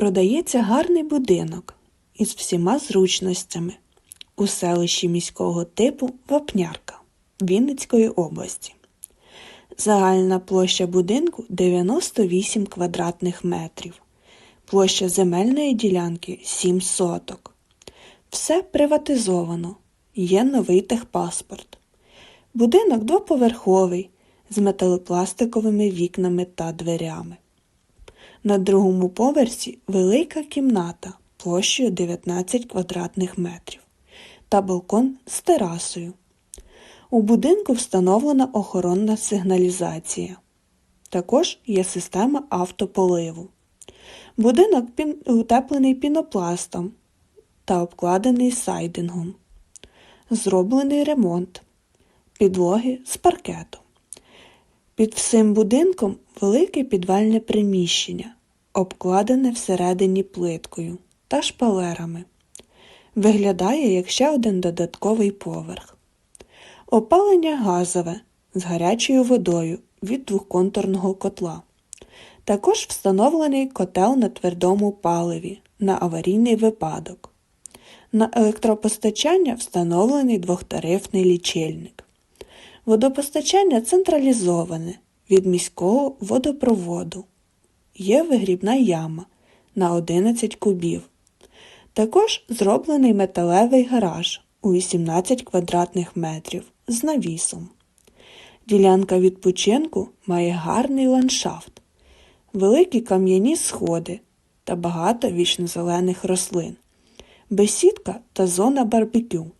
Продається гарний будинок із всіма зручностями у селищі міського типу Вапнярка Вінницької області. Загальна площа будинку 98 квадратних метрів. Площа земельної ділянки 7 соток. Все приватизовано. Є новий техпаспорт. Будинок двоповерховий з металопластиковими вікнами та дверями. На другому поверсі велика кімната площею 19 квадратних метрів та балкон з терасою. У будинку встановлена охоронна сигналізація. Також є система автополиву. Будинок утеплений пінопластом та обкладений сайдингом. Зроблений ремонт. Підлоги з паркету. Під всім будинком велике підвальне приміщення, обкладене всередині плиткою та шпалерами. Виглядає як ще один додатковий поверх. Опалення газове з гарячою водою від двохконтурного котла. Також встановлений котел на твердому паливі на аварійний випадок. На електропостачання встановлений двохтарифний лічильник. Водопостачання централізоване від міського водопроводу. Є вигрібна яма на 11 кубів. Також зроблений металевий гараж у 18 квадратних метрів з навісом. Ділянка відпочинку має гарний ландшафт, великі кам'яні сходи та багато вічнозелених рослин, бесідка та зона барбекю,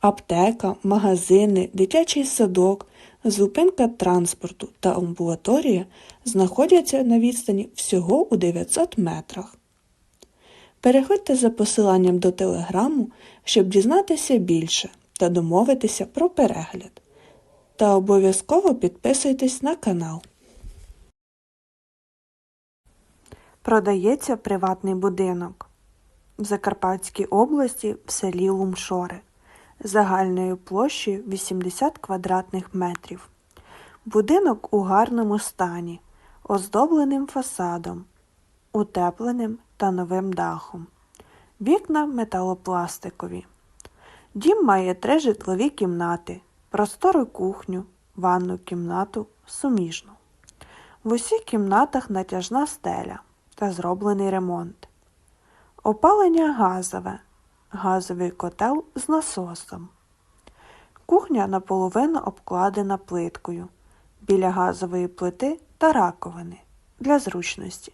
аптека, магазини, дитячий садок, зупинка транспорту та амбулаторія знаходяться на відстані всього у 900 метрах. Переходьте за посиланням до телеграму, щоб дізнатися більше та домовитися про перегляд. Та обов'язково підписуйтесь на канал. Продається приватний будинок в Закарпатській області в селі Лумшори загальною площею 80 квадратних метрів. Будинок у гарному стані, оздобленим фасадом, утепленим та новим дахом. Вікна металопластикові. Дім має три житлові кімнати, простору кухню, ванну кімнату суміжну. В усіх кімнатах натяжна стеля та зроблений ремонт. Опалення газове, газовий котел з насосом. Кухня наполовину обкладена плиткою біля газової плити та раковини для зручності.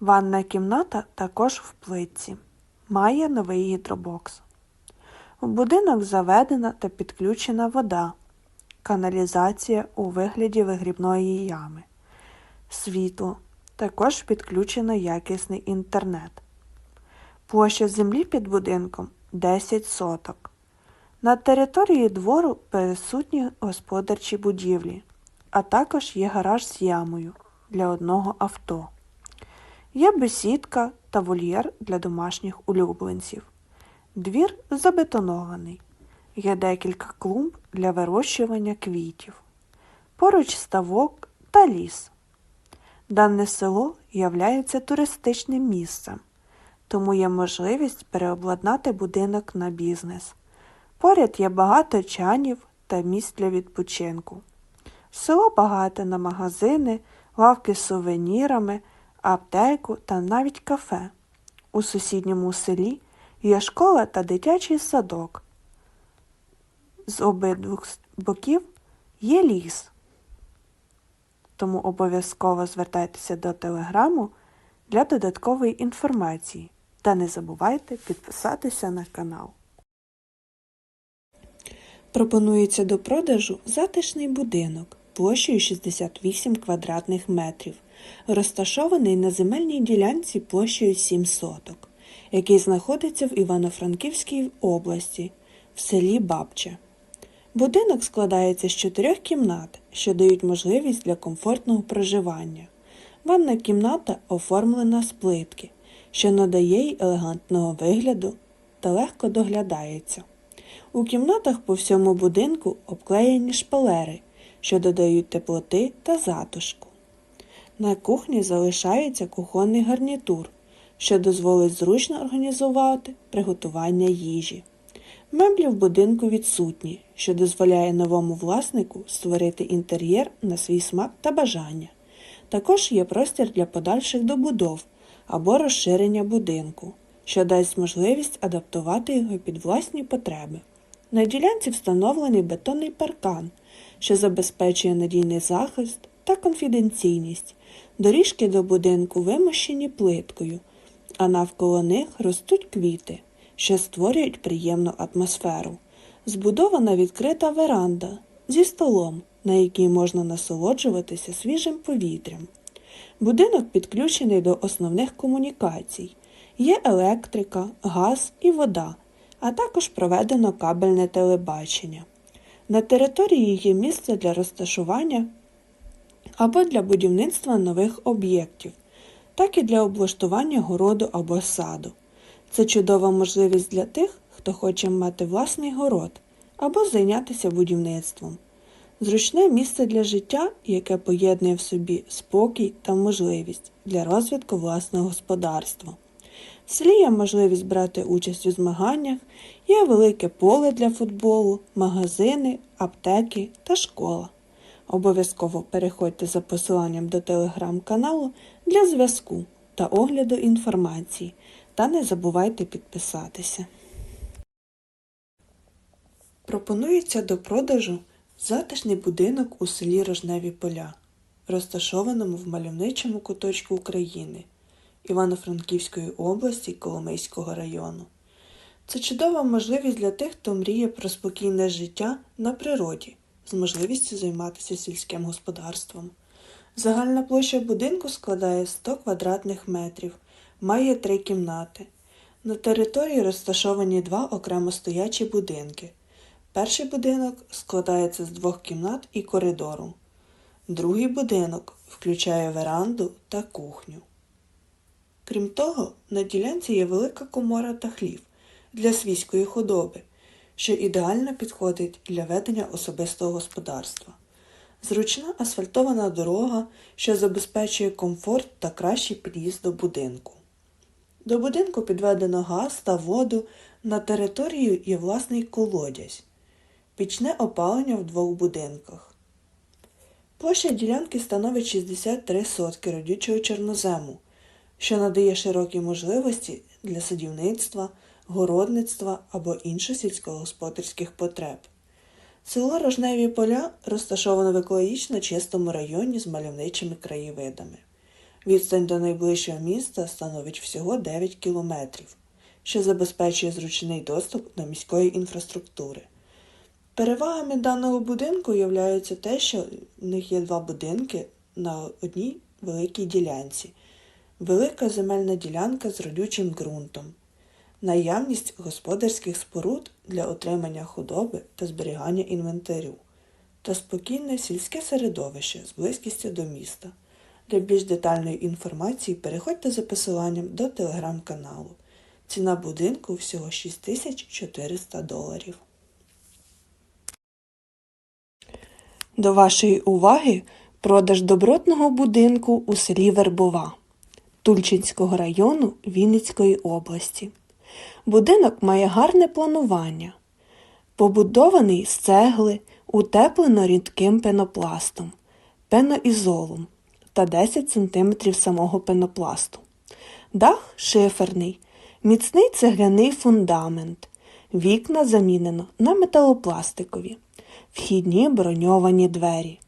Ванна кімната також в плитці. Має новий гідробокс. В будинок заведена та підключена вода, каналізація у вигляді вигрібної ями, світло, також підключено якісний інтернет. Площа землі під будинком 10 соток. На території двору присутні господарчі будівлі, а також є гараж з ямою для одного авто. Є бесідка та вольєр для домашніх улюбленців. Двір забетонований. Є декілька клумб для вирощування квітів. Поруч ставок та ліс. Дане село являється туристичним місцем, тому є можливість переобладнати будинок на бізнес. Поряд є багато чанів та місць для відпочинку. Село багате на магазини, лавки з сувенірами, аптеку та навіть кафе. У сусідньому селі є школа та дитячий садок. З обидвох боків є ліс. Тому обов'язково звертайтеся до телеграму для додаткової інформації та не забувайте підписатися на канал. Пропонується до продажу затишний будинок площею 68 квадратних метрів, розташований на земельній ділянці площею 7 соток, який знаходиться в Івано-Франківській області в селі Бабче. Будинок складається з чотирьох кімнат, що дають можливість для комфортного проживання. Ванна кімната оформлена з плитки, що надає їй елегантного вигляду та легко доглядається. У кімнатах по всьому будинку обклеєні шпалери, що додають теплоти та затишку. На кухні залишається кухонний гарнітур, що дозволить зручно організувати приготування їжі. Меблі в будинку відсутні, що дозволяє новому власнику створити інтер'єр на свій смак та бажання. Також є простір для подальших добудов або розширення будинку, що дасть можливість адаптувати його під власні потреби. На ділянці встановлений бетонний паркан, що забезпечує надійний захист та конфіденційність. Доріжки до будинку вимощені плиткою, а навколо них ростуть квіти, що створюють приємну атмосферу. Збудована відкрита веранда зі столом, на якій можна насолоджуватися свіжим повітрям. Будинок підключений до основних комунікацій. Є електрика, газ і вода, а також проведено кабельне телебачення. На території є місце для розташування або для будівництва нових об'єктів, так і для облаштування городу або саду. Це чудова можливість для тих, хто хоче мати власний город або зайнятися будівництвом. Зручне місце для життя, яке поєднує в собі спокій та можливість для розвитку власного господарства. В селі є можливість брати участь у змаганнях, є велике поле для футболу, магазини, аптеки та школа. Обов'язково переходьте за посиланням до телеграм-каналу для зв'язку та огляду інформації. Та не забувайте підписатися. Пропонується до продажу затишний будинок у селі Рожневі Поля, розташованому в мальовничому куточку України Івано-Франківської області Коломийського району. Це чудова можливість для тих, хто мріє про спокійне життя на природі з можливістю займатися сільським господарством. Загальна площа будинку складає 100 квадратних метрів, має три кімнати. На території розташовані два окремо стоячі будинки. Перший будинок складається з двох кімнат і коридору. Другий будинок включає веранду та кухню. Крім того, на ділянці є велика комора та хлів для свійської худоби, що ідеально підходить для ведення особистого господарства. Зручна асфальтована дорога, що забезпечує комфорт та кращий під'їзд до будинку. До будинку підведено газ та воду, на територію є власний колодязь, пічне опалення в двох будинках. Площа ділянки становить 63 сотки родючого чорнозему, що надає широкі можливості для садівництва, городництва або інших сільськогосподарських потреб. Село Рожневі поля розташовано в екологічно чистому районі з мальовничими краєвидами. Відстань до найближчого міста становить всього 9 кілометрів, що забезпечує зручний доступ до міської інфраструктури. Перевагами даного будинку являється те, що в них є два будинки на одній великій ділянці, велика земельна ділянка з родючим ґрунтом, наявність господарських споруд для отримання худоби та зберігання інвентарю, та спокійне сільське середовище з близькістю до міста. Для більш детальної інформації переходьте за посиланням до телеграм-каналу. Ціна будинку всього 6400 доларів. До вашої уваги продаж добротного будинку у селі Вербова Тульчинського району Вінницької області. Будинок має гарне планування. Побудований з цегли, утеплено рідким пенопластом, пеноізолом та 10 см самого пенопласту. Дах шиферний, міцний цегляний фундамент. Вікна замінено на металопластикові, вхідні броньовані двері.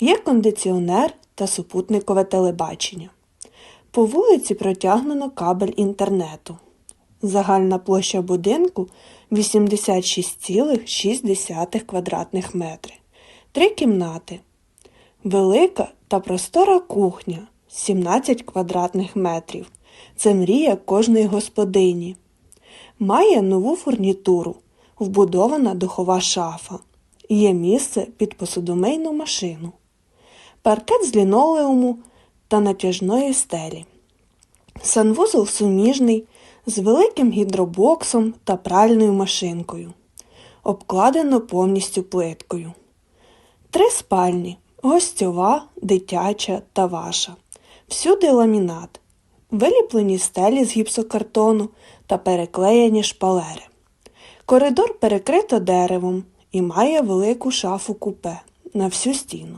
Є кондиціонер та супутникове телебачення. По вулиці протягнено кабель інтернету. Загальна площа будинку 86,6 квадратних метри. Три кімнати. Велика та простора кухня 17 квадратних метрів. Це мрія кожної господині. Має нову фурнітуру, вбудована духова шафа. Є місце під посудомийну машину. Паркет з лінолеуму та натяжної стелі. Санвузол суміжний з великим гідробоксом та пральною машинкою. Обкладено повністю плиткою. Три спальні гостьова, дитяча та ваша. Всюди ламінат. виліплені стелі з гіпсокартону та переклеєні шпалери. Коридор перекрито деревом і має велику шафу купе на всю стіну.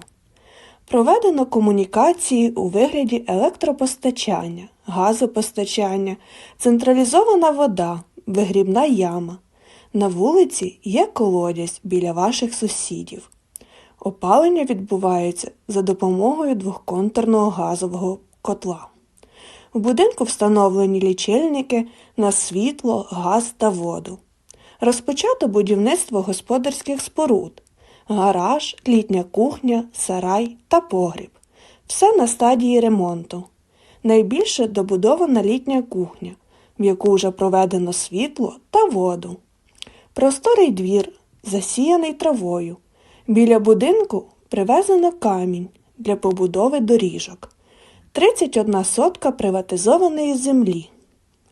Проведено комунікації у вигляді електропостачання, газопостачання, централізована вода, вигрібна яма. На вулиці є колодязь біля ваших сусідів. Опалення відбувається за допомогою двохконтурного газового котла. В будинку встановлені лічильники на світло, газ та воду. Розпочато будівництво господарських споруд, гараж, літня кухня, сарай та погріб. Все на стадії ремонту. Найбільше добудована літня кухня, в яку вже проведено світло та воду. Просторий двір, засіяний травою. Біля будинку привезено камінь для побудови доріжок. 31 сотка приватизованої землі.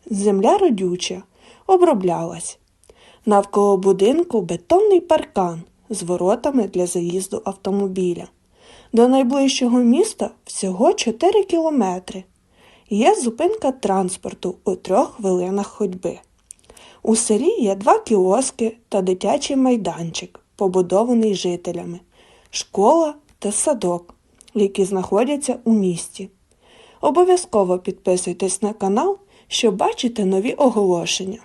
Земля родюча, оброблялась. Навколо будинку бетонний паркан з воротами для заїзду автомобіля. До найближчого міста всього 4 кілометри. Є зупинка транспорту у трьох хвилинах ходьби. У селі є два кіоски та дитячий майданчик, побудований жителями, школа та садок, які знаходяться у місті. Обов'язково підписуйтесь на канал, щоб бачити нові оголошення.